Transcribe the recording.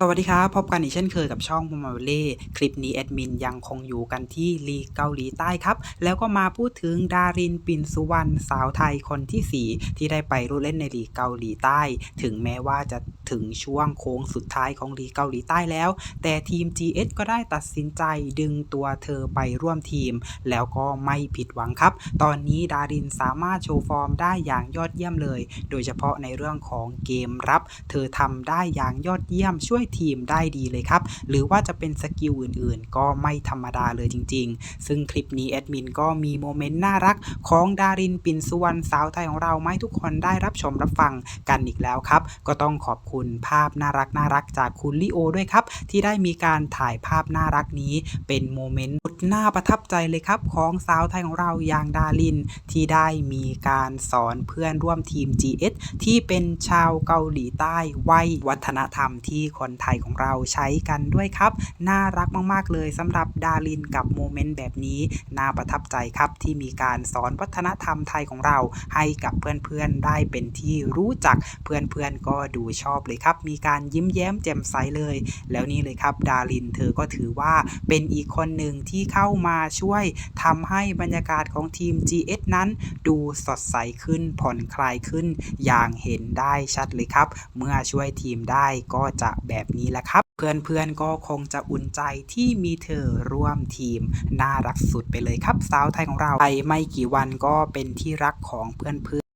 สวัสดีครับ พบกันอีกเช่นเคยกับช่องมูมาเล่คลิปนี้แอดมินยังคงอยู่กันที่ลีกเกาหลีใต้ครับ แล้วก็มาพูดถึงดารินปินสุวรรณสาวไทยคนที่ 4 ที่ได้ไปร่วมเล่นในลีกเกาหลีใต้ ถึงแม้ว่าจะถึงช่วงโค้งสุดท้ายของลีกเกาหลีใต้แล้ว แต่ทีม GS ก็ได้ตัดสินใจดึงตัวเธอไปร่วมทีม แล้วก็ไม่ผิดหวังครับ ตอนนี้ดารินสามารถโชว์ฟอร์มได้อย่างยอดเยี่ยมเลย โดยเฉพาะในเรื่องของเกมรับ เธอทำได้อย่างยอดเยี่ยมช่วยทีมได้ดีเลยครับ หรือว่าจะเป็นสกิลอื่นๆ ก็ไม่ธรรมดาเลยจริง ๆ ซึ่งคลิปนี้แอดมินก็มีโมเมนต์น่ารักของดารินปินสุวรรณสาวไทยของเรามาให้ทุกคนได้รับชมรับฟังกันอีกแล้วครับ ก็ต้องขอบคุณภาพน่ารักน่ารักจากคุณลิโอด้วยครับ ที่ได้มีการถ่ายภาพน่ารักนี้ เป็นโมเมนต์สุดน่าประทับใจเลยครับ ของสาวไทยของเราอย่างดาริน ที่ได้มีการสอนเพื่อนร่วมทีม GS ที่เป็นชาวเกาหลีใต้ไวยวัฒนธรรมที่คนไทยของเราใช้กันด้วยครับ น่ารักมาก ๆ เลยสำหรับดารินกับโมเมนต์แบบนี้น่าประทับใจครับที่มีการสอนวัฒนธรรมไทยของเรา ให้กับเพื่อนๆได้เป็นที่รู้จักเพื่อนๆก็ดูชอบเลยครับ มีการยิ้มแย้มแจ่มใสเลย แล้วนี่เลยครับ ดารินเธอก็ถือว่าเป็นอีกคนหนึ่งที่เข้ามาช่วยทำให้บรรยากาศของทีม GS นั้น ดูสดใสขึ้นผ่อนคลายขึ้น อย่างเห็นได้ชัดเลยครับ เมื่อช่วยทีมได้ก็จะแบบแบบนี้แหละครับ เพื่อนๆก็คงจะอุ่นใจที่มีเธอร่วมทีม น่ารักสุดไปเลยครับสาวไทยของเราไปไม่กี่วันก็เป็นที่รักของเพื่อนๆ